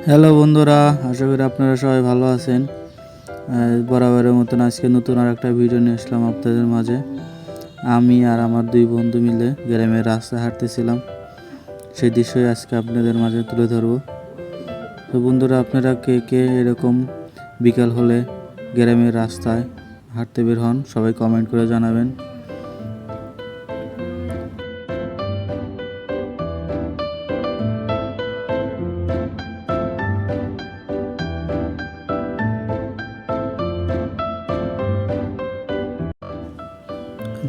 Hello বন্ধুরা, আশা করি আপনারা সবাই ভালো আছেন। বরাবরের মতন আজকে নতুন আর একটা ভিডিও নিয়ে আসলাম আপনাদের মাঝে। আমি আর আমার দুই বন্ধু মিলে গ্রামের রাস্তায় হাঁটতেছিলাম। সেই দৃশ্যই আজকে আপনাদের মাঝে তুলে ধরবো। তো বন্ধুরা, আপনারা কে কে এরকম বিকাল হলে গ্রামের রাস্তায় হাঁটতে বের হন, সবাই কমেন্ট করে জানাবেন।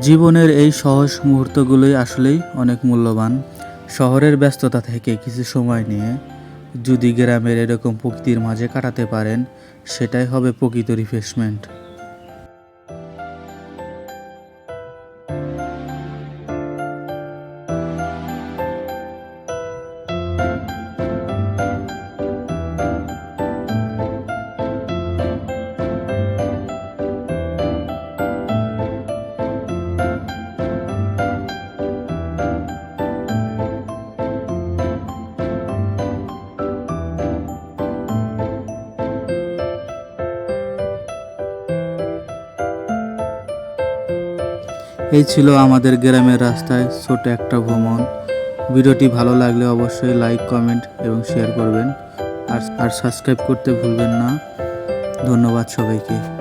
জীবনের এই সহজ মুহূর্তগুলোই আসলেই অনেক মূল্যবান। শহরের ব্যস্ততা থেকে কিছু সময় নিয়ে যদি গ্রামের এরকম প্রকৃতির মাঝে কাটাতে পারেন, সেটাই হবে প্রকৃত রিফ্রেশমেন্ট এই ছিল আমাদের গ্রামের রাস্তায় ছোট একটা ভ্রমণ। ভিডিওটি ভালো লাগলে অবশ্যই লাইক কমেন্ট এবং শেয়ার করবেন। আর আর সাবস্ক্রাইব করতে ভুলবেন না। ধন্যবাদ সবাইকে।